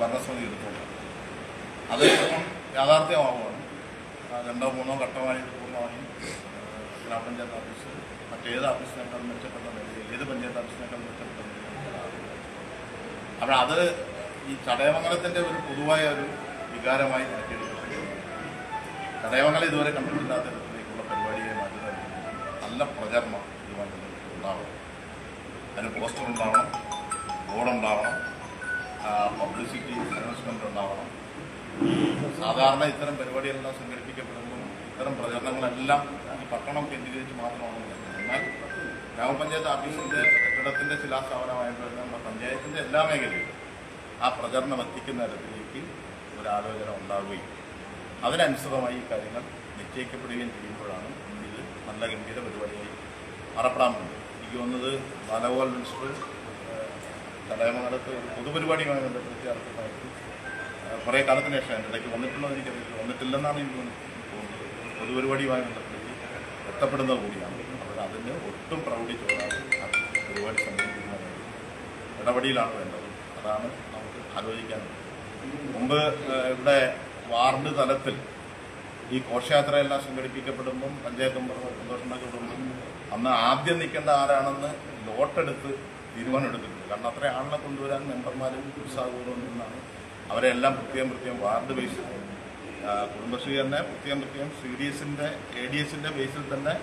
ഭരണസമിതി എടുത്തോളൂ. അത് ഇപ്പം യാഥാർത്ഥ്യമാവുകയാണ്. രണ്ടോ മൂന്നോ ഘട്ടമായി ഇത് പൂർണമായും ഗ്രാമപഞ്ചായത്ത് ഓഫീസ് മറ്റേത് ഓഫീസിനേക്കാൾ മെച്ചപ്പെട്ട നിലയിൽ ഏത് പഞ്ചായത്ത് ഓഫീസിനേക്കാൾ മെച്ചപ്പെട്ട നിലയിൽ അപ്പോൾ അത് ഈ ചടയമംഗലത്തിന്റെ ഒരു പൊതുവായ ഒരു വികാരമായി നടത്തിയെടുക്കുന്നത് ചടയമംഗലം ഇതുവരെ കണ്ടിട്ടില്ലാത്ത തരത്തിലേക്കുള്ള പരിപാടിയെ മാറ്റുന്നത് നല്ല പ്രചരണം ഇതുമായി ഉണ്ടാവണം. അതിന് പോസ്റ്റർ ഉണ്ടാവണം ബോർഡ് ഉണ്ടാവണം പബ്ലിസിറ്റി അനൗൺസ്മെന്റ് ഉണ്ടാവണം സാധാരണ ഇത്തരം പരിപാടികളെല്ലാം സംഘടിപ്പിക്കപ്പെടുമ്പോൾ ഇത്തരം പ്രചരണങ്ങളെല്ലാം ഈ പട്ടണം കേന്ദ്രീകരിച്ച് മാത്രമാണ് എന്നാൽ ഗ്രാമപഞ്ചായത്ത് ഓഫീസിന്റെ കെട്ടിടത്തിന്റെ ശിലാസ്ഥാപനമായപ്പോൾ നമ്മുടെ പഞ്ചായത്തിന്റെ എല്ലാ മേഖലയിലും ആ പ്രചരണം എത്തിക്കുന്ന തരത്തിലേക്ക് ഒരാലോചന ഉണ്ടാവുകയും അതിനനുസൃതമായി ഈ കാര്യങ്ങൾ നിശ്ചയിക്കപ്പെടുകയും ചെയ്യുമ്പോഴാണ് ഇത് നല്ല ഗംഭീര പരിപാടിയായി മറപ്പെടാൻ പോകുന്നത്. എനിക്ക് തോന്നുന്നത് ബാലഗോപാൽ മിനിസ്റ്റർ കടയമംഗലത്ത് ഒരു പൊതുപരിപാടിയുമായി ബന്ധപ്പെടുത്തി അടുത്തതായിട്ട് കുറേ കാലത്തിന് ശേഷം എന്റെ ഇടയ്ക്ക് വന്നിട്ടുള്ളത് എനിക്കറിയില്ല വന്നിട്ടില്ലെന്നാണ് എനിക്ക് തോന്നുന്നത്. പൊതുപരിപാടിയുമായി ബന്ധപ്പെടുത്തി എത്തപ്പെടുന്നത് കൂടിയാണ്. അപ്പോൾ അതിന് ഒട്ടും പ്രൗഢി ചോടാതെ ആ പരിപാടി സംഘടിപ്പിക്കുന്നതിന് ഇടപെടിയിലാണ് വേണ്ടത്. അതാണ് നമുക്ക് ആലോചിക്കാൻ മുമ്പ് ഇവിടെ വാർഡ് തലത്തിൽ ഈ ഘോഷയാത്രയെല്ലാം സംഘടിപ്പിക്കപ്പെടുമ്പം പഞ്ചായത്ത് മെമ്പർ സന്തോഷമാക്കപ്പെടുമ്പം അന്ന് ആദ്യം നിൽക്കേണ്ട ആരാണെന്ന് ലോട്ടെടുത്ത് തീരുമാനമെടുക്കുന്നു കാരണം അത്ര ആളിനെ കൊണ്ടുവരാൻ മെമ്പർമാരും ഉത്സാഹപൂർവം നിന്നാണ്. അവരെല്ലാം പ്രത്യേകം പ്രത്യേകം വാർഡ് ബേസിൽ കുടുംബശ്രീ തന്നെ പ്രത്യേകം പ്രത്യേകം സി ഡി എസിന്റെ എ ഡി എസിന്റെ ബേസിൽ തന്നെ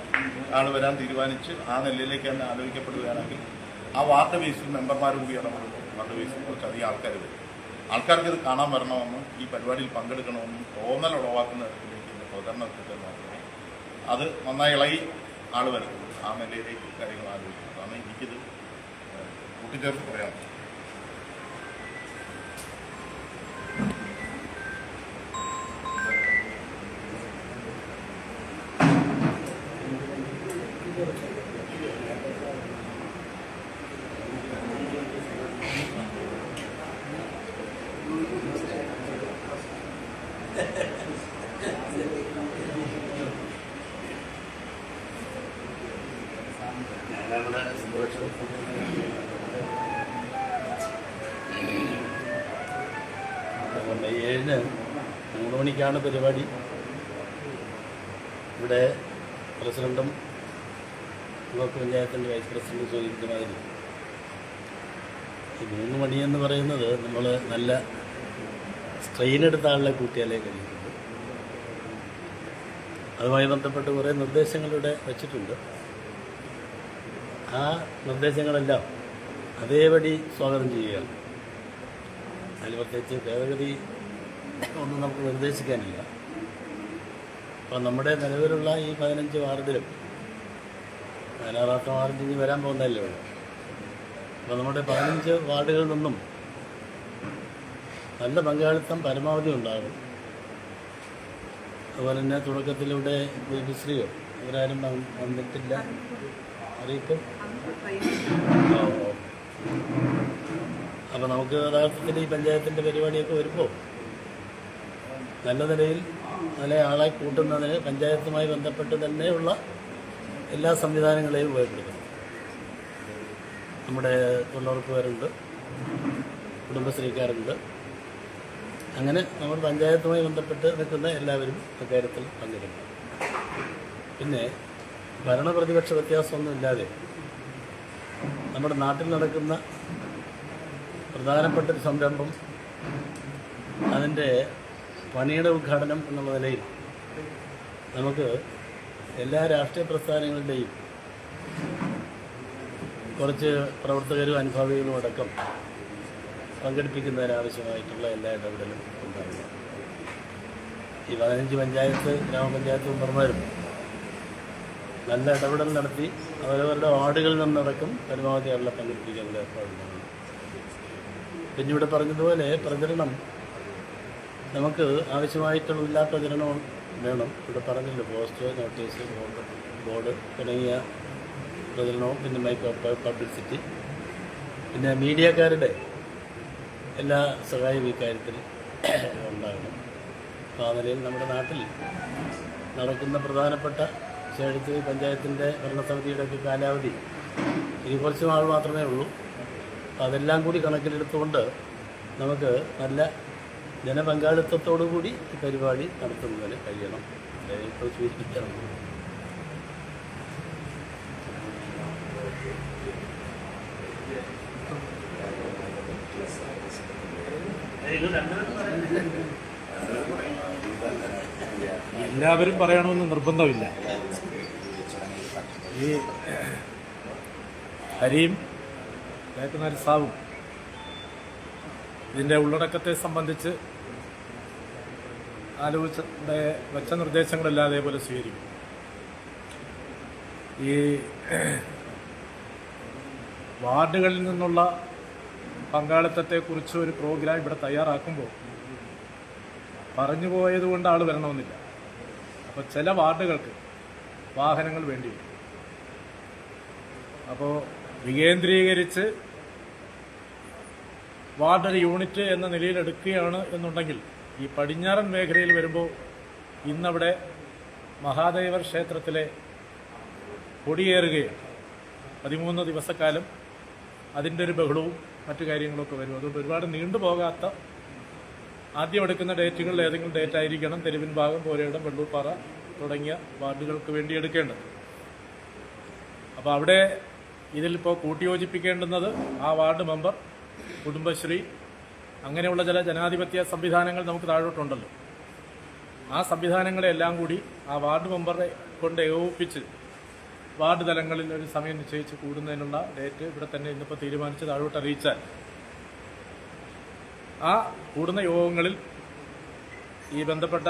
ആൾ വരാൻ തീരുമാനിച്ച് ആ നിലയിലേക്ക് തന്നെ ആലോചിക്കപ്പെടുകയാണെങ്കിൽ ആ വാർഡ് ബേസിൽ മെമ്പർമാർ കൂടി ഇടപെടുമ്പോൾ വാർഡ് ബേസിൽ കുറച്ചധികം ആൾക്കാർ വരും. ആൾക്കാർക്ക് ഇത് കാണാൻ വരണമെന്നും ഈ പരിപാടിയിൽ പങ്കെടുക്കണമെന്നും തോന്നൽ ഉളവാക്കുന്ന തരത്തിലേക്ക് ഇതിന്റെ പ്രചരണം എത്തിച്ചാൽ മാത്രമേ അത് നന്നായി ഇളകി ആൾ വരത്തുള്ളൂ ആ നിലയിലേക്ക് കാര്യങ്ങൾ ആലോചിക്കുന്നത് അതാണ് എനിക്കിത് bir de മണിക്കാണ് പരിപാടി. ഇവിടെ പ്രസിഡന്റും ബ്ലോക്ക് പഞ്ചായത്തിന്റെ വൈസ് പ്രസിഡന്റ് സൂചിപ്പിച്ച മാതിരി ഈ മൂന്ന് മണിയെന്ന് പറയുന്നത് നമ്മൾ നല്ല സ്ട്രെയിൻ എടുത്ത ആളെ കൂട്ടിയാലേ കഴിയുന്നുണ്ട് അതുമായി ബന്ധപ്പെട്ട് കുറേ നിർദ്ദേശങ്ങളിവിടെ വച്ചിട്ടുണ്ട്. ആ നിർദ്ദേശങ്ങളെല്ലാം അതേപടി സ്വാഗതം ചെയ്യുകയാണ്. അതിൽ പ്രത്യേകിച്ച് ഭേദഗതി ഒന്നും നമുക്ക് നിർദ്ദേശിക്കാനില്ല. അപ്പം നമ്മുടെ നിലവിലുള്ള ഈ പതിനഞ്ച് വാർഡിലും പതിനാറാമത്തെ വാർഡിൽ ഇനി വരാൻ പോകുന്നതല്ലേ ഉള്ളൂ. അപ്പോൾ നമ്മുടെ പതിനഞ്ച് വാർഡുകളിൽ നിന്നും നല്ല പങ്കാളിത്തം പരമാവധി ഉണ്ടാകും. അതുപോലെ തന്നെ തുടക്കത്തിലൂടെ കുടുംബശ്രീയോ ഇവരാരും വന്ന് വന്നിട്ടില്ല. അറിയിപ്പ്? അപ്പോൾ നമുക്ക് യഥാർത്ഥത്തിൽ ഈ പഞ്ചായത്തിന്റെ പരിപാടിയൊക്കെ വരുമ്പോൾ നല്ല നിലയിൽ നല്ല ആളെ കൂട്ടുന്നതിന് പഞ്ചായത്തുമായി ബന്ധപ്പെട്ട് തന്നെയുള്ള എല്ലാ സംവിധാനങ്ങളെയും ഉപയോഗപ്പെടുത്തണം നമ്മുടെ തൊഴിലുറപ്പുകാരുണ്ട് കുടുംബശ്രീക്കാരുണ്ട്. അങ്ങനെ നമ്മൾ പഞ്ചായത്തുമായി ബന്ധപ്പെട്ട് നിൽക്കുന്ന എല്ലാവരും അക്കാര്യത്തിൽ പങ്കെടുക്കണം പിന്നെ ഭരണപ്രതിപക്ഷ വ്യത്യാസമൊന്നും ഇല്ലാതെ നമ്മുടെ നാട്ടിൽ നടക്കുന്ന പ്രധാനപ്പെട്ട ഒരു സംരംഭം അതിന്റെ പണിയുടെ ഉദ്ഘാടനം എന്നുള്ള നിലയിൽ നമുക്ക് എല്ലാ രാഷ്ട്രീയ പ്രസ്ഥാനങ്ങളുടെയും കുറച്ച് പ്രവർത്തകരും അനുഭാവികളും അടക്കം പങ്കെടുപ്പിക്കുന്നതിനാവശ്യമായിട്ടുള്ള എല്ലാ ഇടപെടലും ഉണ്ടാകുക ഈ പതിനഞ്ച് പഞ്ചായത്ത് ഗ്രാമപഞ്ചായത്ത് മെമ്പർമാരും നല്ല ഇടപെടൽ നടത്തി അവരവരുടെ വാർഡുകളിൽ നിന്നടക്കം പരമാവധി അവരെ പങ്കെടുപ്പിക്കാനുള്ള ഏർപ്പാടുണ്ടാകും പിന്നെ ഇവിടെ പറഞ്ഞതുപോലെ പ്രചരണം നമുക്ക് ആവശ്യമായിട്ടുള്ള ഇല്ലാത്ത വിതരണം വേണം. ഇവിടെ പറഞ്ഞില്ല പോസ്റ്റർ നോട്ടീസ് ബോർഡ് ബോർഡ് തുടങ്ങിയ പ്രചരണവും പിന്നെ മൈക്ക് പബ്ലിസിറ്റി പിന്നെ മീഡിയക്കാരുടെ എല്ലാ സഹായവും ഇക്കാര്യത്തിൽ ഉണ്ടാകണം. അപ്പോൾ ആ നിലയിൽ നമ്മുടെ നാട്ടിൽ നടക്കുന്ന പ്രധാനപ്പെട്ട ചേഴത്ത് പഞ്ചായത്തിന്റെ ഭരണസമിതിയുടെയൊക്കെ കാലാവധി ഇനി കുറച്ച് നാൾ മാത്രമേ ഉള്ളൂ. അതെല്ലാം കൂടി കണക്കിലെടുത്തുകൊണ്ട് നമുക്ക് നല്ല ജനപങ്കാളിത്തത്തോടു കൂടി ഈ പരിപാടി നടത്തുന്നതിന് കഴിയണം. ഇപ്പോൾ സൂചിപ്പിക്കണം എല്ലാവരും പറയണമെന്ന് നിർബന്ധമില്ല. ഈ ഹരിയും കേൾക്കുന്ന സാവും ഇതിന്റെ ഉള്ളടക്കത്തെ സംബന്ധിച്ച് ആലോചിച്ച വെച്ച നിർദ്ദേശങ്ങളെല്ലാം അതേപോലെ സ്വീകരിക്കും. ഈ വാർഡുകളിൽ നിന്നുള്ള പങ്കാളിത്തത്തെക്കുറിച്ച് ഒരു പ്രോഗ്രാം ഇവിടെ തയ്യാറാക്കുമ്പോൾ പറഞ്ഞു പോയത് കൊണ്ട് ആൾ വരണമെന്നില്ല. അപ്പോൾ ചില വാർഡുകൾക്ക് വാഹനങ്ങൾ വേണ്ടി വരും. അപ്പോൾ വികേന്ദ്രീകരിച്ച് വാർഡ് യൂണിറ്റ് എന്ന നിലയിൽ എടുക്കുകയാണ് എന്നുണ്ടെങ്കിൽ ഈ പടിഞ്ഞാറൻ മേഖലയിൽ വരുമ്പോൾ ഇന്നവിടെ മഹാദേവർ ക്ഷേത്രത്തിലെ കൊടിയേറുകയാണ്. പതിമൂന്ന് ദിവസക്കാലം അതിന്റെ ഒരു ബഹളവും മറ്റു കാര്യങ്ങളൊക്കെ വരും. അതുകൊണ്ട് ഒരുപാട് നീണ്ടുപോകാത്ത ആദ്യം എടുക്കുന്ന ഡേറ്റുകളിൽ ഏതെങ്കിലും ഡേറ്റ് ആയിരിക്കണം. തെരുവിൻ ഭാഗം പോരയിടം വെള്ളൂർപ്പാറ തുടങ്ങിയ വാർഡുകൾക്ക് വേണ്ടി എടുക്കേണ്ടത്. അപ്പോൾ അവിടെ ഇതിലിപ്പോൾ കൂട്ടിയോജിപ്പിക്കേണ്ടുന്നത് ആ വാർഡ് മെമ്പർ കുടുംബശ്രീ അങ്ങനെയുള്ള ചില ജനാധിപത്യ സംവിധാനങ്ങൾ നമുക്ക് താഴോട്ടുണ്ടല്ലോ. ആ സംവിധാനങ്ങളെല്ലാം കൂടി ആ വാർഡ് മെമ്പറെ കൊണ്ട് ഏകോപിപ്പിച്ച് വാർഡ് തലങ്ങളിൽ ഒരു സമയം നിശ്ചയിച്ച് കൂടുന്നതിനുള്ള ഡേറ്റ് ഇവിടെ തന്നെ ഇന്നിപ്പോൾ തീരുമാനിച്ച് താഴോട്ട് അറിയിച്ചാൽ ആ കൂടുന്ന യോഗങ്ങളിൽ ഈ ബന്ധപ്പെട്ട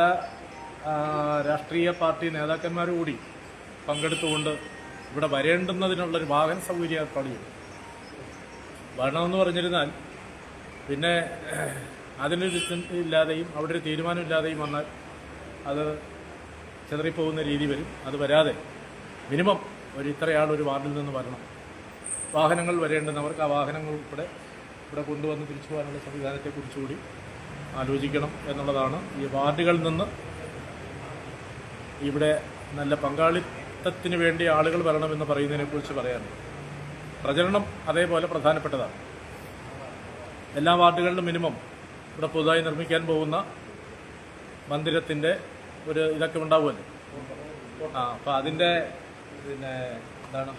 രാഷ്ട്രീയ പാർട്ടി നേതാക്കന്മാർ കൂടി പങ്കെടുത്തുകൊണ്ട് ഇവിടെ വരേണ്ടുന്നതിനുള്ളൊരു വാഹന സൗകര്യം ഏർപ്പാട് ചെയ്യും വരണമെന്ന് പറഞ്ഞിരുന്നാൽ പിന്നെ അതിനൊരു ഇല്ലാതെയും അവിടെ ഒരു തീരുമാനമില്ലാതെയും വന്നാൽ അത് ചെതറിപ്പോകുന്ന രീതി വരും. അത് വരാതെ മിനിമം ഒരു ഇത്രയാൾ ഒരു വാർഡിൽ നിന്ന് വരണം. വാഹനങ്ങൾ വരേണ്ടുന്നവർക്ക് ആ വാഹനങ്ങൾ ഉൾപ്പെടെ ഇവിടെ കൊണ്ടുവന്ന് തിരിച്ചു പോകാനുള്ള സംവിധാനത്തെക്കുറിച്ചുകൂടി ആലോചിക്കണം എന്നുള്ളതാണ്. ഈ വാർഡുകളിൽ നിന്ന് ഇവിടെ നല്ല പങ്കാളിത്തത്തിന് വേണ്ടി ആളുകൾ വരണമെന്ന് പറയുന്നതിനെക്കുറിച്ച് പറയാനുള്ളത് പ്രചരണം അതേപോലെ പ്രധാനപ്പെട്ടതാണ്. എല്ലാ വാർഡുകളിലും മിനിമം ഇവിടെ പുതുതായി നിർമ്മിക്കാൻ പോകുന്ന മന്ദിരത്തിന്റെ ഒരു ഇതൊക്കെ ഉണ്ടാവുമല്ലോ. ആ അപ്പം അതിന്റെ പിന്നെ എന്താണ്?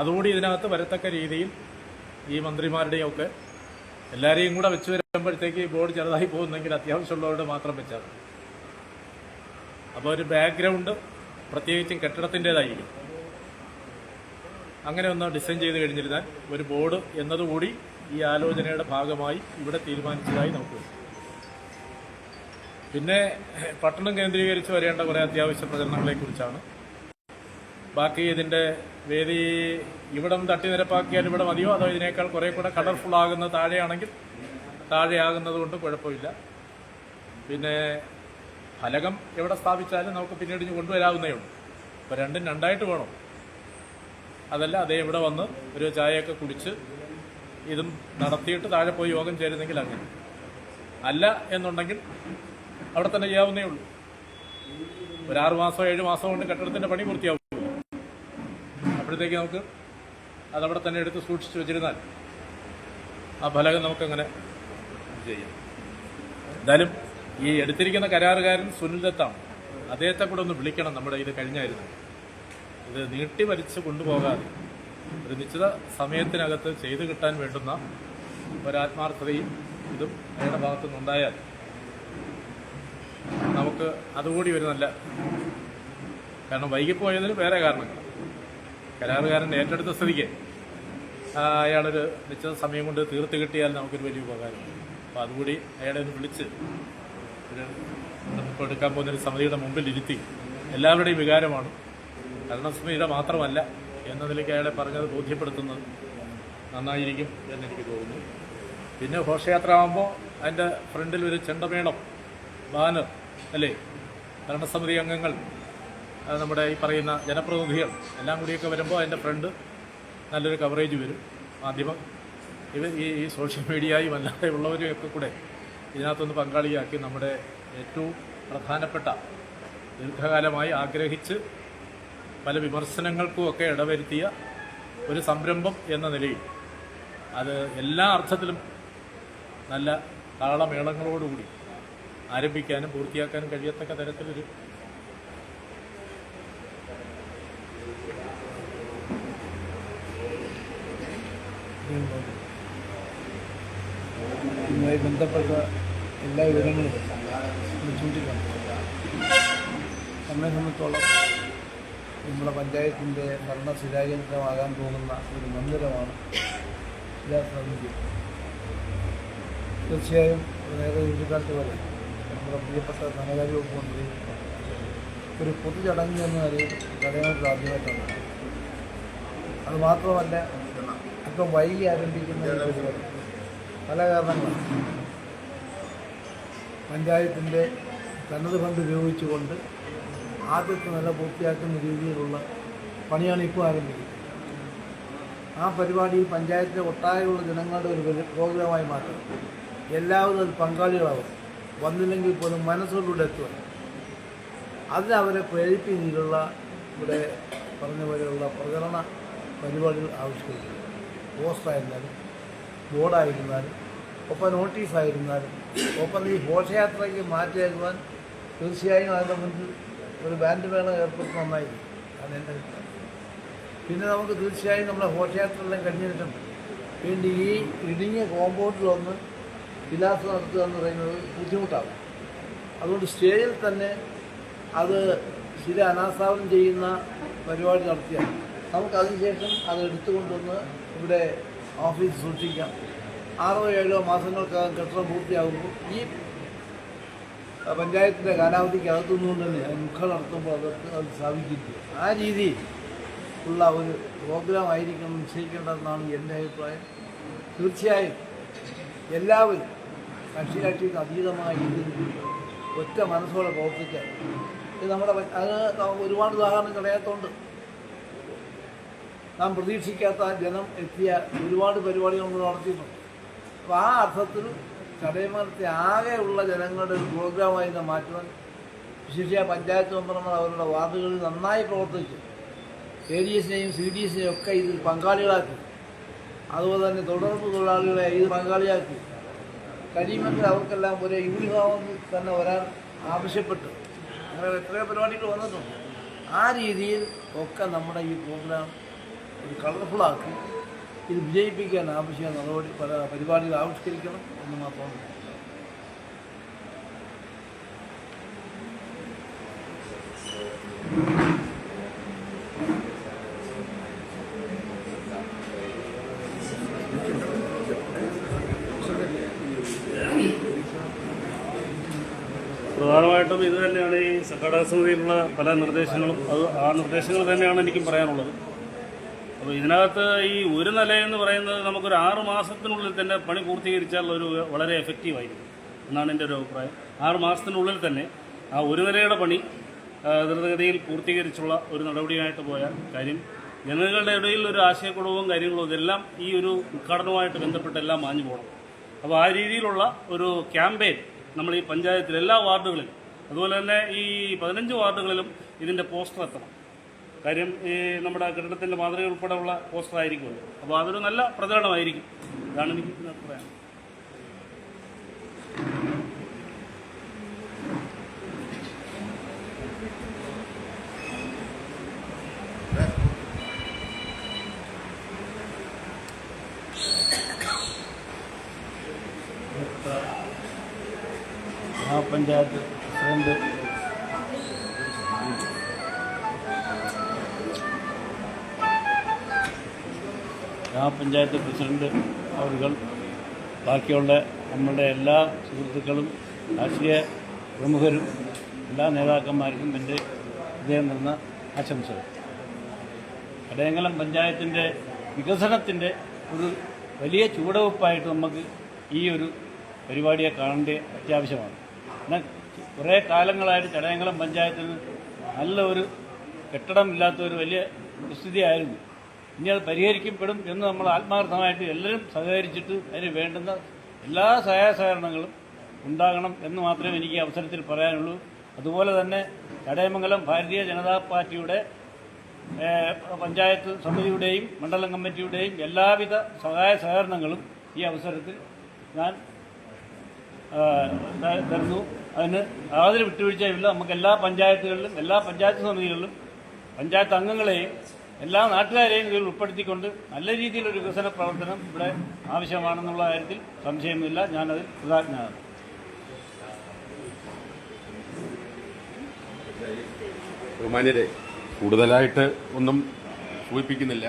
അതുകൂടി ഇതിനകത്ത് വരത്തക്ക രീതിയിൽ ഈ മന്ത്രിമാരുടെയും ഒക്കെ എല്ലാവരെയും കൂടെ വെച്ച് വരുമ്പോഴത്തേക്ക് ബോർഡ് ചെറുതായി പോകുന്നെങ്കിൽ അത്യാവശ്യമുള്ളവരുടെ മാത്രം വെച്ചാൽ അപ്പോൾ ഒരു ബാക്ക്ഗ്രൗണ്ട് പ്രത്യേകിച്ചും കെട്ടിടത്തിന്റേതായിരിക്കും. അങ്ങനെ ഒന്ന് ഡിസൈൻ ചെയ്ത് കഴിഞ്ഞിരുന്നാൽ ഒരു ബോർഡ് എന്നതുകൂടി ഈ ആലോചനയുടെ ഭാഗമായി ഇവിടെ തീരുമാനിച്ചതായി നമുക്ക് പിന്നെ പട്ടണം കേന്ദ്രീകരിച്ച് വരേണ്ട കുറേ അത്യാവശ്യ പ്രചരണങ്ങളെക്കുറിച്ചാണ്. ബാക്കി ഇതിന്റെ വേദി ഇവിടം തട്ടി നിരപ്പാക്കിയാൽ ഇവിടെ മതിയോ? അതോ ഇതിനേക്കാൾ കുറേ കൂടെ കളർഫുൾ ആകുന്ന താഴെയാണെങ്കിൽ താഴെയാകുന്നത് കൊണ്ട് കുഴപ്പമില്ല. പിന്നെ ഫലകം എവിടെ സ്ഥാപിച്ചാലും നമുക്ക് പിന്നീട് കൊണ്ടുവരാവുന്നേ ഉള്ളൂ. അപ്പോൾ രണ്ടും രണ്ടായിട്ട് വേണം. അതല്ല അതേ ഇവിടെ വന്ന് ഒരു ചായയൊക്കെ കുടിച്ച് ഇതും നടത്തിയിട്ട് താഴെ പോയി യോഗം ചേരുന്നെങ്കിൽ അങ്ങനെ. അല്ല എന്നുണ്ടെങ്കിൽ അവിടെ തന്നെ ചെയ്യാവുന്നേ ഉള്ളൂ. ഒരു ആറ് മാസം ഏഴ് മാസം കൊണ്ട് കെട്ടിടത്തിന്റെ പണി പൂർത്തിയാവും അപ്പോഴത്തേക്ക് നമുക്ക് അതവിടെ തന്നെ എടുത്ത് സൂക്ഷിച്ചു വെച്ചിരുന്നാൽ ആ ഫലകം നമുക്കങ്ങനെ ചെയ്യാം. എന്തായാലും ഈ എടുത്തിരിക്കുന്ന കരാറുകാരൻ സുനിൽ ദത്താണ്. അദ്ദേഹത്തെ കൂടെ ഒന്ന് വിളിക്കണം നമ്മുടെ ഇത് കഴിഞ്ഞായിരുന്നു. ഇത് നീട്ടി വലിച്ച് കൊണ്ടുപോകാതെ. ഒരു നിശ്ചിത സമയത്തിനകത്ത് ചെയ്തു കിട്ടാൻ വേണ്ടുന്ന ഒരാത്മാർത്ഥതയും ഇതും അയാളുടെ ഭാഗത്തുനിന്നുണ്ടായാൽ നമുക്ക് അതുകൂടി ഒരു നല്ല കാരണം വൈകിപ്പോയതിന് വേറെ കാരണങ്ങൾ കരാറുകാരൻ ഏറ്റെടുത്ത സ്ഥിതിക്ക് അയാളൊരു നിശ്ചിത സമയം കൊണ്ട് തീർത്ത് കിട്ടിയാൽ നമുക്കൊരു വലിയ ഉപകാരമാണ്. അപ്പോൾ അതുകൂടി അയാളെ ഒന്ന് വിളിച്ച് ഒരു നമുക്ക് എടുക്കാൻ പോകുന്ന ഒരു സമിതിയുടെ മുമ്പിൽ ഇരുത്തി എല്ലാവരുടെയും വികാരമാണ് ഭരണസമിതിയുടെ മാത്രമല്ല എന്ന നിലയ്ക്ക് അയാളെ പറഞ്ഞത് ബോധ്യപ്പെടുത്തുന്നത് നന്നായിരിക്കും എന്നെനിക്ക് തോന്നുന്നു. പിന്നെ ഘോഷയാത്ര ആകുമ്പോൾ അതിന്റെ ഫ്രണ്ടിൽ ഒരു ചെണ്ടമേളം ബാനർ അല്ലേ? ഭരണസമിതി അംഗങ്ങൾ നമ്മുടെ ഈ പറയുന്ന ജനപ്രതിനിധികൾ എല്ലാം കൂടിയൊക്കെ വരുമ്പോൾ അതിന്റെ ഫ്രണ്ട് നല്ലൊരു കവറേജ് വരും മാധ്യമം. ഇവർ ഈ ഈ സോഷ്യൽ മീഡിയയും അല്ലാതെ ഉള്ളവരെയൊക്കെ കൂടെ ഇതിനകത്തൊന്ന് പങ്കാളിയാക്കി നമ്മുടെ ഏറ്റവും പ്രധാനപ്പെട്ട ദീർഘകാലമായി ആഗ്രഹിച്ച് പല വിമർശനങ്ങൾക്കും ഒക്കെ ഇടവരുത്തിയ ഒരു സംരംഭം എന്ന നിലയിൽ. അത് എല്ലാ അർത്ഥത്തിലും നല്ല താളമേളങ്ങളോടുകൂടി ആരംഭിക്കാനും പൂർത്തിയാക്കാനും കഴിയത്തക്ക തരത്തിലൊരു ഇതുമായി ബന്ധപ്പെട്ട എല്ലാ വിവരങ്ങളും ഒന്ന് ചൂണ്ടിക്കാണിച്ചു നമ്മെ സംബന്ധിച്ചോളം നമ്മുടെ പഞ്ചായത്തിന്റെ ഭരണ ശിലാകേന്ദ്രമാകാൻ പോകുന്ന ഒരു മന്ദിരമാണ് ശിലാസമിതി തീർച്ചയായും നേരെ ചുറ്റിക്കാലത്ത് വരെ നമ്മുടെ പ്രിയപ്പെട്ട ധനകാര്യ വകുപ്പ് മന്ത്രി ഒരു പൊതുചടങ്ങ് എന്ന നിലയിൽ ചടങ്ങുകൾ ആദ്യമായിട്ടാണ് അത് മാത്രമല്ല ഇപ്പം വൈകി ആരംഭിക്കുന്ന പല കാരണങ്ങളാണ്. പഞ്ചായത്തിന്റെ തനത് ഫണ്ട് ഉപയോഗിച്ചുകൊണ്ട് ആദ്യത്തെ നില പൂർത്തിയാക്കുന്ന രീതിയിലുള്ള പണിയാണ് ഇപ്പോൾ ആരംഭിക്കുന്നത്. ആ പരിപാടിയിൽ പഞ്ചായത്തിലെ ഒട്ടാകെയുള്ള ജനങ്ങളുടെ ഒരു പ്രോഗ്രാമായി മാറ്റണം. എല്ലാവരും അത് പങ്കാളികളാവും വന്നില്ലെങ്കിൽ പോലും മനസ്സോടുകൂടെ എത്തുക. അതിനവരെ പ്രേരിപ്പിക്കുന്നതിലുള്ള ഇവിടെ പറഞ്ഞ പോലെയുള്ള പ്രചരണ പരിപാടികൾ ആവിഷ്കരിക്കുക പോസ്റ്ററായിരുന്നാലും ബോർഡായിരുന്നാലും ഒപ്പം നോട്ടീസായിരുന്നാലും ഒപ്പം ഈ ഘോഷയാത്രയ്ക്ക് മാറ്റിയേക്കുവാൻ തീർച്ചയായും അതിന്റെ മുൻപിൽ ഒരു ബാൻഡ് മേള ഏർപ്പെടുത്തുന്ന നന്നായിരിക്കും അത് എന്റെ പിന്നെ നമുക്ക് തീർച്ചയായും നമ്മളെ ഹോട്ടയാത്രയെല്ലാം കഴിഞ്ഞിട്ടുണ്ട് വീണ്ടും ഈ ഇടുങ്ങിയ കോമ്പൗണ്ടിലൊന്ന് വിലാസം നടത്തുക എന്ന് പറയുന്നത് ബുദ്ധിമുട്ടാണ്. അതുകൊണ്ട് സ്റ്റേജിൽ തന്നെ അത് ചില അനാസ്ഥാപനം ചെയ്യുന്ന പരിപാടി നടത്തിയാൽ നമുക്ക് അതിനുശേഷം അത് എടുത്തുകൊണ്ടുവന്ന് ഇവിടെ ഓഫീസ് സൂക്ഷിക്കാം. ആറോ ഏഴോ മാസങ്ങൾക്കകം കെട്ടിടം പൂർത്തിയാകുമ്പോൾ ഈ പഞ്ചായത്തിന്റെ കാലാവധിക്ക് നിന്നുകൊണ്ട് തന്നെ മുഖം നടത്തുമ്പോൾ അവർക്ക് അത് സാധിക്കില്ല. ആ രീതിയിൽ ഉള്ള ഒരു പ്രോഗ്രാം ആയിരിക്കണം നിശ്ചയിക്കേണ്ടതെന്നാണ് എന്റെ അഭിപ്രായം. തീർച്ചയായും എല്ലാവരും കക്ഷി കക്ഷിക്ക് അതീതമായി ഒറ്റ മനസ്സോടെ പ്രവർത്തിക്കാൻ. ഇത് നമ്മുടെ അത് ഒരുപാട് ഉദാഹരണം കഴിയാത്തതുകൊണ്ട് നാം പ്രതീക്ഷിക്കാത്ത ജനം എത്തിയ ഒരുപാട് പരിപാടികൾ നമ്മൾ നടത്തിയിട്ടുണ്ട്. അപ്പോൾ ആ അർത്ഥത്തിൽ ചടയമരത്തെ ആകെയുള്ള ജനങ്ങളുടെ ഒരു പ്രോഗ്രാമായി നാം മാറ്റുവാൻ വിശേഷിച്ച പഞ്ചായത്ത് മെമ്പർമാർ അവരുടെ വാർഡുകളിൽ നന്നായി പ്രവർത്തിച്ചു. എ ഡി എസിനെയും സി ഡി എസിനെയും ഒക്കെ ഇതിൽ പങ്കാളികളാക്കി. അതുപോലെ തന്നെ തൊഴിലുറപ്പ് തൊഴിലാളികളെ ഇത് പങ്കാളിയാക്കി. കഴിയുമെങ്കിൽ അവർക്കെല്ലാം ഒരേ യൂണിഫോമിൽ തന്നെ വരാൻ ആവശ്യപ്പെട്ടു. അങ്ങനെ എത്രയോ പരിപാടികൾ വന്നിട്ടുണ്ട്. ആ രീതിയിൽ ഒക്കെ നമ്മുടെ ഈ പ്രോഗ്രാം ഒരു കളർഫുള്ളാക്കി ഇത് വിജയിപ്പിക്കാൻ ആവശ്യ നടപടി പരിപാടികൾ ആവിഷ്കരിക്കണം എന്ന് മാത്രമാണ്. പ്രധാനമായിട്ടും ഇത് തന്നെയാണ് ഈ സെക്രട്ടറി സമിതിയിലുള്ള പല നിർദ്ദേശങ്ങളും. അത് ആ നിർദ്ദേശങ്ങൾ തന്നെയാണ് എനിക്കും പറയാനുള്ളത്. അപ്പോൾ ഇതിനകത്ത് ഈ ഒരു നില എന്ന് പറയുന്നത് നമുക്കൊരു ആറ് മാസത്തിനുള്ളിൽ തന്നെ പണി പൂർത്തീകരിച്ചാൽ ഒരു വളരെ എഫക്റ്റീവായിരിക്കും എന്നാണ് എന്റെ ഒരു അഭിപ്രായം. ആറ് മാസത്തിനുള്ളിൽ തന്നെ ആ ഒരു നിലയുടെ പണി ദ്രുതഗതിയിൽ പൂർത്തീകരിച്ചുള്ള ഒരു നടപടിയായിട്ട് പോയാൽ കാര്യം ജനങ്ങളുടെ ഇടയിൽ ഒരു ആശയക്കുറവും കാര്യങ്ങളും ഇതെല്ലാം ഈ ഒരു ഉദ്ഘാടനവുമായിട്ട് ബന്ധപ്പെട്ടെല്ലാം മാഞ്ഞു പോകണം. അപ്പോൾ ആ രീതിയിലുള്ള ഒരു ക്യാമ്പയിൻ നമ്മൾ ഈ പഞ്ചായത്തിൽ എല്ലാ വാർഡുകളിലും അതുപോലെ തന്നെ ഈ പതിനഞ്ച് വാർഡുകളിലും ഇതിന്റെ പോസ്റ്റർ എത്തണം. കാര്യം ഈ നമ്മുടെ കെട്ടിടത്തിന്റെ മാതൃക ഉൾപ്പെടെയുള്ള പോസ്റ്റർ ആയിരിക്കുമല്ലോ അപ്പോൾ അതൊരു നല്ല പ്രചരണമായിരിക്കും. ഇതാണ് എനിക്ക് പറയാൻ പഞ്ചായത്ത് പ്രസിഡന്റ് ഗ്രാമപഞ്ചായത്ത് പ്രസിഡന്റ് അവരുകൾ ബാക്കിയുള്ള നമ്മളുടെ എല്ലാ സുഹൃത്തുക്കളും രാഷ്ട്രീയ പ്രമുഖരും എല്ലാ നേതാക്കന്മാർക്കും എന്റെ ഹൃദയം നിന്ന ആശംസകൾ. കടയങ്കലം പഞ്ചായത്തിന്റെ വികസനത്തിന്റെ ഒരു വലിയ ചുവടുവെപ്പായിട്ട് നമുക്ക് ഈ ഒരു പരിപാടിയെ കാണേണ്ട അത്യാവശ്യമാണ്. എന്നാൽ കുറേ കാലങ്ങളായിട്ട് ചടയങ്കലം പഞ്ചായത്തിന് നല്ല ഒരു കെട്ടിടമില്ലാത്ത ഒരു വലിയ സ്ഥിതിയായിരുന്നു ഇനി അത് പരിഹരിക്കപ്പെടും എന്ന് നമ്മൾ ആത്മാർത്ഥമായിട്ട് എല്ലാവരും സഹകരിച്ചിട്ട് അതിന് വേണ്ടുന്ന എല്ലാ സഹായ സഹകരണങ്ങളും ഉണ്ടാകണം എന്ന് മാത്രമേ എനിക്ക് അവസരത്തിൽ പറയാനുള്ളൂ. അതുപോലെ തന്നെ കടയമംഗലം ഭാരതീയ ജനതാ പാർട്ടിയുടെ പഞ്ചായത്ത് സമിതിയുടെയും മണ്ഡലം കമ്മിറ്റിയുടെയും എല്ലാവിധ സഹായ സഹകരണങ്ങളും ഈ അവസരത്തിൽ ഞാൻ തരുന്നു. അതിന് യാതൊരു വിട്ടുവീഴ്ചയുമില്ല. നമുക്ക് എല്ലാ പഞ്ചായത്തുകളിലും എല്ലാ പഞ്ചായത്ത് സമിതികളിലും പഞ്ചായത്ത് അംഗങ്ങളെയും എല്ലാ നാട്ടുകാരെയും ഇതിൽ ഉൾപ്പെടുത്തിക്കൊണ്ട് നല്ല രീതിയിലൊരു വികസന പ്രവർത്തനം ഇവിടെ ആവശ്യമാണെന്നുള്ള കാര്യത്തിൽ സംശയമില്ല. ഞാനത് കൃതജ്ഞനാണ്. ബഹുമാന്യരെ കൂടുതലായിട്ട് ഒന്നും സൂചിപ്പിക്കുന്നില്ല.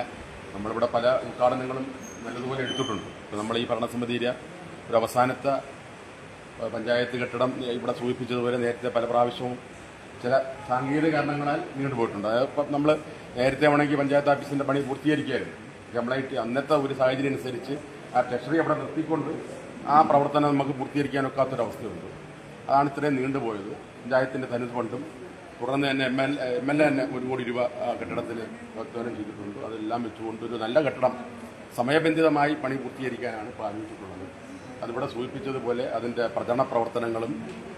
നമ്മളിവിടെ പല ഉദ്ഘാടനങ്ങളും നല്ലതുപോലെ എടുത്തിട്ടുണ്ട്. ഇപ്പോൾ നമ്മൾ ഈ ഭരണസമിതിയിലെ ഒരു അവസാനത്തെ പഞ്ചായത്ത് കെട്ടിടം ഇവിടെ സൂചിപ്പിച്ചതുപോലെ നേരത്തെ പല പ്രാവശ്യവും ചില സാങ്കേതിക കാരണങ്ങളാൽ നീണ്ടു നീണ്ടുപോയിട്ടുണ്ട് അതിപ്പം നമ്മൾ നേരത്തെ വേണമെങ്കിൽ പഞ്ചായത്ത് ഓഫീസിന്റെ പണി പൂർത്തീകരിക്കുകയായിരുന്നു. കംപ്ലൈറ്റ് അന്നത്തെ ഒരു സാഹചര്യം അനുസരിച്ച് ആ ട്രഷറി അവിടെ നിർത്തിക്കൊണ്ട് ആ പ്രവർത്തനം നമുക്ക് പൂർത്തീകരിക്കാനൊക്കാത്തൊരവസ്ഥയുണ്ട്. അതാണ് ഇത്രയും നീണ്ടുപോയത്. പഞ്ചായത്തിന്റെ ധനുസ് ഫണ്ടും തുടർന്ന് തന്നെ M L M L A തന്നെ ഒരു കോടി രൂപ കെട്ടിടത്തിൽ വാഗ്ദാനം ചെയ്തിട്ടുണ്ട്. അതെല്ലാം വെച്ചുകൊണ്ട് ഒരു നല്ല കെട്ടിടം സമയബന്ധിതമായി പണി പൂർത്തീകരിക്കാനാണ് ഇപ്പോൾ ആലോചിച്ചിട്ടുള്ളത്. അതിവിടെ സൂചിപ്പിച്ചതുപോലെ അതിന്റെ പ്രചരണ പ്രവർത്തനങ്ങളും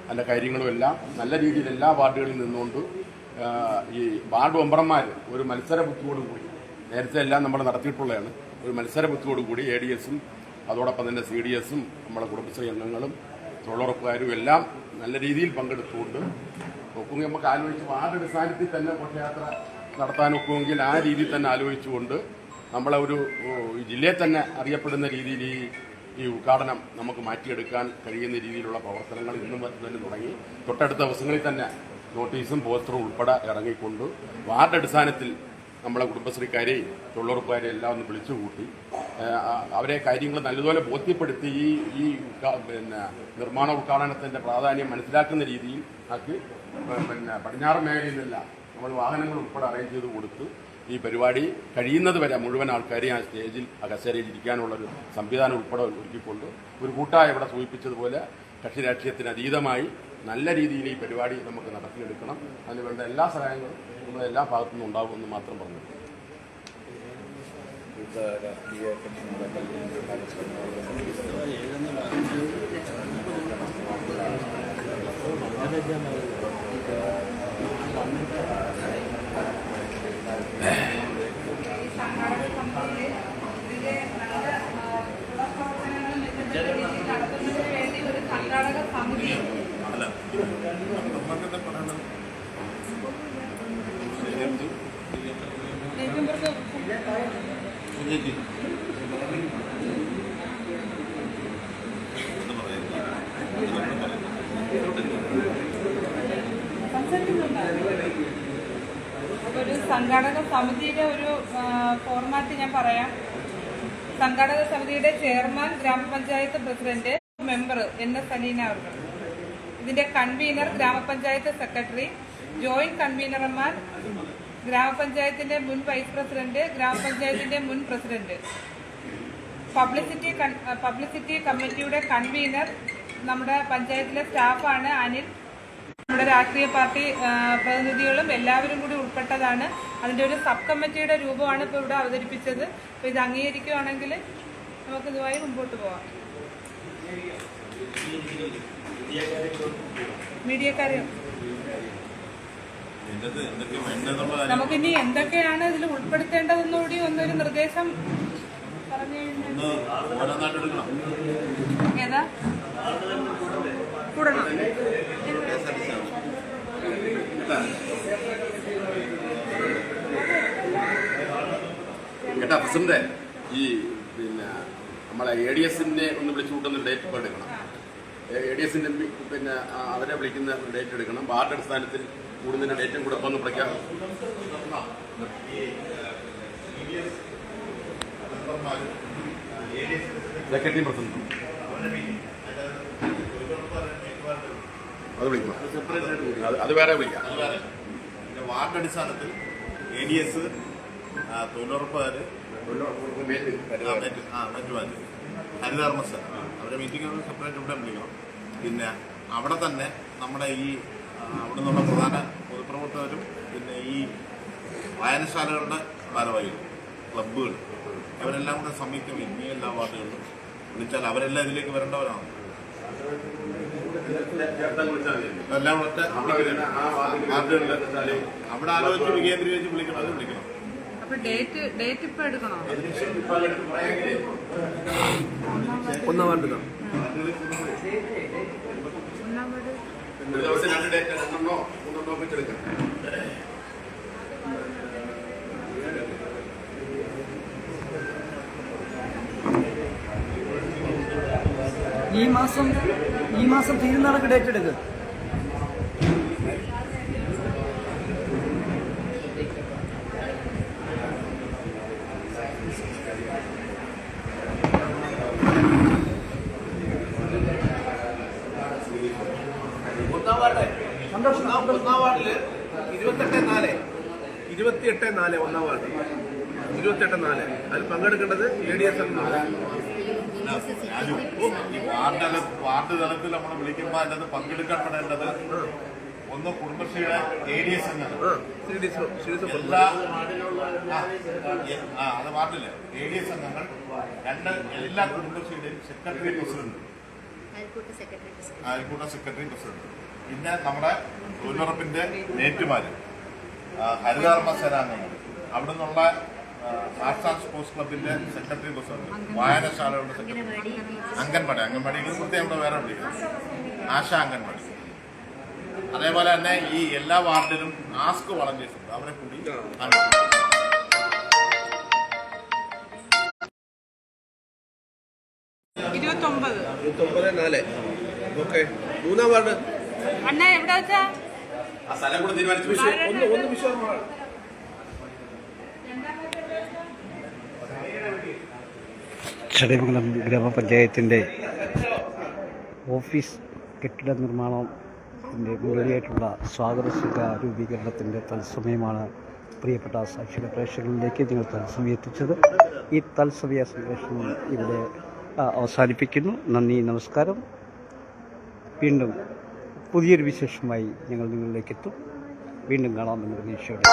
അതിന്റെ കാര്യങ്ങളും എല്ലാം നല്ല രീതിയിൽ എല്ലാ വാർഡുകളിൽ നിന്നുകൊണ്ട് ഈ വാർഡ് മെമ്പർമാർ ഒരു മത്സര ബുദ്ധിയോടുകൂടി നേരത്തെ എല്ലാം നമ്മൾ നടത്തിയിട്ടുള്ളതാണ് ഒരു മത്സര ബുദ്ധിയോടുകൂടി എ ഡി എസും അതോടൊപ്പം തന്നെ സി ഡി എസും നമ്മുടെ കുടുംബശ്രീ അംഗങ്ങളും തൊഴിലുറപ്പുകാരും എല്ലാം നല്ല രീതിയിൽ പങ്കെടുത്തുകൊണ്ട് ഒക്കുമെങ്കിൽ നമുക്ക് ആലോചിച്ച് വാർഡ് അടിസ്ഥാനത്തിൽ തന്നെ ഘോഷയാത്ര നടത്താൻ ഒക്കുമെങ്കിൽ ആ രീതിയിൽ തന്നെ ആലോചിച്ചുകൊണ്ട് നമ്മളെ ഒരു ജില്ലയെ തന്നെ അറിയപ്പെടുന്ന രീതിയിൽ ഈ ഈ ഉദ്ഘാടനം നമുക്ക് മാറ്റിയെടുക്കാൻ കഴിയുന്ന രീതിയിലുള്ള പ്രവർത്തനങ്ങൾ ഇന്നും തന്നെ തുടങ്ങി. തൊട്ടടുത്ത ദിവസങ്ങളിൽ തന്നെ നോട്ടീസും പോസ്റ്ററും ഉൾപ്പെടെ ഇറങ്ങിക്കൊണ്ട് വാർഡ് അടിസ്ഥാനത്തിൽ നമ്മളെ കുടുംബശ്രീക്കാരെയും തൊഴിലുറപ്പുകാരെയും എല്ലാം ഒന്ന് വിളിച്ചു കൂട്ടി. അവരെ കാര്യങ്ങൾ നല്ലതുപോലെ ബോധ്യപ്പെടുത്തി ഈ ഈ പിന്നെ നിർമ്മാണ ഉദ്ഘാടനത്തിന്റെ പ്രാധാന്യം മനസ്സിലാക്കുന്ന രീതിയിൽ ആക്കി പിന്നെ പടിഞ്ഞാറ് മേഖലയിലെല്ലാം നമ്മൾ വാഹനങ്ങൾ ഉൾപ്പെടെ അറേഞ്ച് ചെയ്ത് കൊടുത്ത് ഈ പരിപാടി കഴിയുന്നത് വരെ മുഴുവൻ ആൾക്കാരെയും ആ സ്റ്റേജിൽ ആ കസേരയിൽ ഇരിക്കാനുള്ള ഒരു സംവിധാനം ഉൾപ്പെടെ ഒരുക്കിക്കൊണ്ട് ഒരു കൂട്ടായ ഇവിടെ സൂചിപ്പിച്ചതുപോലെ കക്ഷി രാഷ്ട്രീയത്തിന് അതീതമായി നല്ല രീതിയിൽ ഈ പരിപാടി നമുക്ക് നടത്തിയെടുക്കണം. അതിന് വേണ്ട എല്ലാ സഹായങ്ങളും നമ്മുടെ എല്ലാ ഭാഗത്തു നിന്നും ഉണ്ടാകുമെന്ന് മാത്രം പറഞ്ഞു സമിതി അല്ല നമുക്കെന്താ പറയണത് സുജയ്ക്ക് എന്താ ഒരു സംഘാടക സമിതിയുടെ ഒരു ഫോർമാറ്റ് ഞാൻ പറയാം. സംഘാടക സമിതിയുടെ ചെയർമാൻ ഗ്രാമപഞ്ചായത്ത് president member N S Aleena അവർ ഇതിന്റെ കൺവീനർ ഗ്രാമപഞ്ചായത്ത് സെക്രട്ടറി ജോയിന്റ് കൺവീനർമാർ ഗ്രാമപഞ്ചായത്തിന്റെ മുൻ വൈസ് പ്രസിഡന്റ് ഗ്രാമപഞ്ചായത്തിന്റെ മുൻ പ്രസിഡന്റ്. പബ്ലിസിറ്റി പബ്ലിസിറ്റി കമ്മിറ്റിയുടെ കൺവീനർ നമ്മുടെ പഞ്ചായത്തിലെ സ്റ്റാഫാണ് അനിൽ. നമ്മുടെ രാഷ്ട്രീയ പാർട്ടി പ്രതിനിധികളും എല്ലാവരും കൂടി ഉൾപ്പെട്ടതാണ്. അതിന്റെ ഒരു സബ് കമ്മിറ്റിയുടെ രൂപമാണ് ഇപ്പോൾ ഇവിടെ അവതരിപ്പിച്ചത്. അപ്പോൾ ഇത് അംഗീകരിക്കുകയാണെങ്കിൽ നമുക്ക് ഇതുമായി മുമ്പോട്ട് പോവാം. മീഡിയക്കാരെ നമുക്കിനി എന്തൊക്കെയാണ് ഇതിൽ ഉൾപ്പെടുത്തേണ്ടതെന്നുകൂടി ഒന്നൊരു നിർദ്ദേശം പറഞ്ഞു കഴിഞ്ഞാൽ ഒന്ന് ഓരോന്നായിട്ട് എടുക്കണം ഏതാ കൂടണം കേട്ടാ പ്രസിഡന്റ് ഈ പിന്നെ നമ്മളെ എ ഡി എസിനെ ഒന്ന് വിളിച്ചു കൂട്ടുന്ന ഡേറ്റ് ഇപ്പോൾ എടുക്കണം. എ ഡി എസിന്റെ പിന്നെ അവരെ വിളിക്കുന്ന ഡേറ്റ് എടുക്കണം. വാർഡ് അടിസ്ഥാനത്തിൽ കൂടുന്നതിന്റെ ഡേറ്റും കൂടെ ഒന്ന് പ്രഖ്യാപനം സെക്രട്ടറി പ്രസിഡന്റ്. അത് വിളിക്കണം അത് വേറെ വിളിക്കാം. വാർഡ് അടിസ്ഥാനത്തിൽ എ ഡി എസ് തൊഴിലുറപ്പുകാർ ആ മറ്റുമാര് ഹരിതകർമ്മസ അവരെ മീറ്റിംഗ് സെപ്പറേറ്റ് ഇവിടെ വിളിക്കണം. പിന്നെ അവിടെ തന്നെ നമ്മുടെ ഈ അവിടെ നിന്നുള്ള പ്രധാന പൊതുപ്രവർത്തകരും പിന്നെ ഈ വായനശാലകളുടെ ഭാരവാഹികൾ ക്ലബ്ബുകൾ. അവരെല്ലാം കൂടെ സംയുക്തം ഇനി എല്ലാ വാർഡുകളിലും വിളിച്ചാൽ അവരെല്ലാം ഇതിലേക്ക് വരേണ്ടവരാണ്. എല്ലാം കൂടെ അവിടെ ആലോചിച്ച് വികേന്ദ്രീകരിച്ച് വിളിക്കണം അത് വിളിക്കണം. ഡേറ്റ് ഡേറ്റ് ഇപ്പൊ എടുക്കണോ? ഒന്നാം വാർഡ് ഈ മാസം ഈ മാസം തീരുന്നാളൊക്കെ ഡേറ്റ് എടുക്കുക ഒന്നാം വാർഡ് ഒന്നാം ഒന്നാം വാർഡിൽ ഇരുപത്തെട്ട് നാല് ഇരുപത്തിയെട്ട് നാല് ഒന്നാം വാർഡ് ഇരുപത്തെട്ട് നാല് അതിൽ പങ്കെടുക്കേണ്ടത് എ ഡി എസ് രാജു ഈ വാർഡ് വാർഡ് തലത്തിൽ നമ്മൾ വിളിക്കുമ്പോൾ അതിനകത്ത് പങ്കെടുക്കാൻ പെടേണ്ടത് ഒന്ന് കുടുംബശ്രീയുടെ എ ഡി എസ് അംഗങ്ങൾ എല്ലാ ആ, എ- അത് ഡി എസ് അംഗങ്ങൾ രണ്ട് എല്ലാ കുടുംബശ്രീയുടെയും സെക്രട്ടറി പ്രസിഡന്റ്. അയൽക്കൂട്ട സെക്രട്ടറി പ്രസിഡന്റ്. പിന്നെ നമ്മുടെ തൊഴിലുറപ്പിന്റെ നേറ്റുമാര് ഹരിതകർമ്മ സേനാംഗങ്ങൾ. അവിടെ നിന്നുള്ള ആർട്സ് സ്പോർട്സ് ക്ലബിന്റെ സെക്രട്ടറി പ്രസിഡന്റ് വായനശാലകളുടെ സെക്രട്ടറി. അംഗൻവാടി. അംഗൻവാടി പ്രത്യേകം ഇവിടെ വേറെ വിളിക്കുന്നത് ആശ അംഗൻവാടി. അതേപോലെ തന്നെ ഈ എല്ലാ വാർഡിലും ആസ്ക് വളഞ്ഞിട്ടുണ്ട്. അവരെ കൂടി മൂന്നാം വാർഡ്. അണ്ണ എവിടെ വെച്ചാ? ആ സ്ഥലം കൂടെ തീരുമാനിച്ചു. ഒന്ന് ഒന്ന് വിശ്വാസമാണ് ചടയമംഗലം ഗ്രാമപഞ്ചായത്തിന്റെ ഓഫീസ് കെട്ടിട നിർമ്മാണത്തിന്റെ മുന്നോടിയായിട്ടുള്ള സ്വാഗത സുഖ രൂപീകരണത്തിന്റെ തത്സമയമാണ് പ്രിയപ്പെട്ട സാക്ഷിക പ്രേക്ഷകരിലേക്ക് നിങ്ങൾ തത്സമയം എത്തിച്ചത്. ഈ തത്സമയ സംപ്രേഷണം ഇവിടെ അവസാനിപ്പിക്കുന്നു. നന്ദി നമസ്കാരം. വീണ്ടും പുതിയൊരു വിശേഷമായി ഞങ്ങൾ നിങ്ങളിലേക്ക് എത്തും വീണ്ടും കാണാമെന്ന് പ്രതീക്ഷയോടെ.